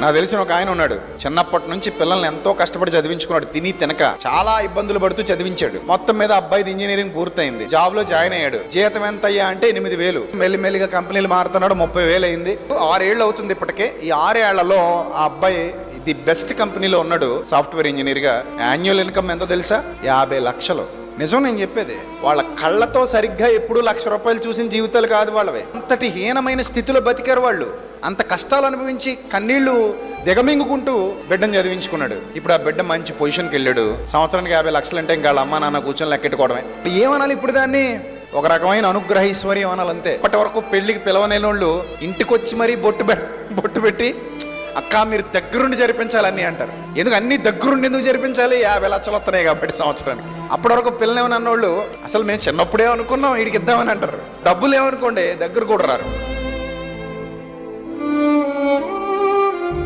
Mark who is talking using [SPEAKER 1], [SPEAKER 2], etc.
[SPEAKER 1] నాకు తెలిసిన ఒక ఆయన ఉన్నాడు. చిన్నప్పటి నుంచి పిల్లల్ని ఎంతో కష్టపడి చదివించుకున్నాడు. తిని తినక చాలా ఇబ్బందులు పడుతూ చదివించాడు. మొత్తం మీద అబ్బాయిది ఇంజనీరింగ్ పూర్తయింది. జాబ్లో జాయిన్ అయ్యాడు. జీతం ఎంత అయ్యా అంటే ఎనిమిది వేలు. మెల్లిమెల్లిగా కంపెనీలు మారుతున్నాడు. ముప్పై వేలు అయింది. ఆరేళ్ళు అవుతుంది ఇప్పటికే. ఈ ఆరేళ్ళలో ఆ అబ్బాయి ది బెస్ట్ కంపెనీలో ఉన్నాడు. సాఫ్ట్వేర్ ఇంజనీర్గా. యాన్యువల్ ఇన్కమ్ ఎంతో తెలుసా? యాభై లక్షలు. నిజం నేను చెప్పేది. వాళ్ళ కళ్ళతో సరిగ్గా ఎప్పుడూ లక్ష రూపాయలు చూసిన జీవితాలు కాదు వాళ్ళవి. అంతటి హీనమైన స్థితిలో బతికారు వాళ్ళు. అంత కష్టాలు అనుభవించి కన్నీళ్ళు దిగమింగుకుంటూ బిడ్డను చదివించుకున్నాడు. ఇప్పుడు ఆ బిడ్డ మంచి పొజిషన్కి వెళ్ళాడు. సంవత్సరానికి యాభై లక్షలు అంటే ఇంకా వాళ్ళ అమ్మ నాన్న కూర్చొని లెక్కెట్టుకోవడమే. ఏమనాలి ఇప్పుడు దాన్ని? ఒక రకమైన అనుగ్రహీశ్వర్యం అనాలి అంతే. అప్పటి వరకు పెళ్ళికి పిలవలేని వాళ్ళు మరీ బొట్టు బొట్టు పెట్టి అక్క మీరు దగ్గరుండి జరిపించాలి అంటారు. ఎందుకు అన్ని దగ్గరుండి ఎందుకు జరిపించాలి? యాభై లక్షలు వస్తున్నాయి కాబట్టి సంవత్సరానికి. అప్పటి వరకు పిల్లలేమని అన్నోళ్ళు అసలు మేము చిన్నప్పుడే అనుకున్నాం వీడికి ఇద్దామని అంటారు. డబ్బులు ఏమనుకోండి దగ్గర కూడా రారు.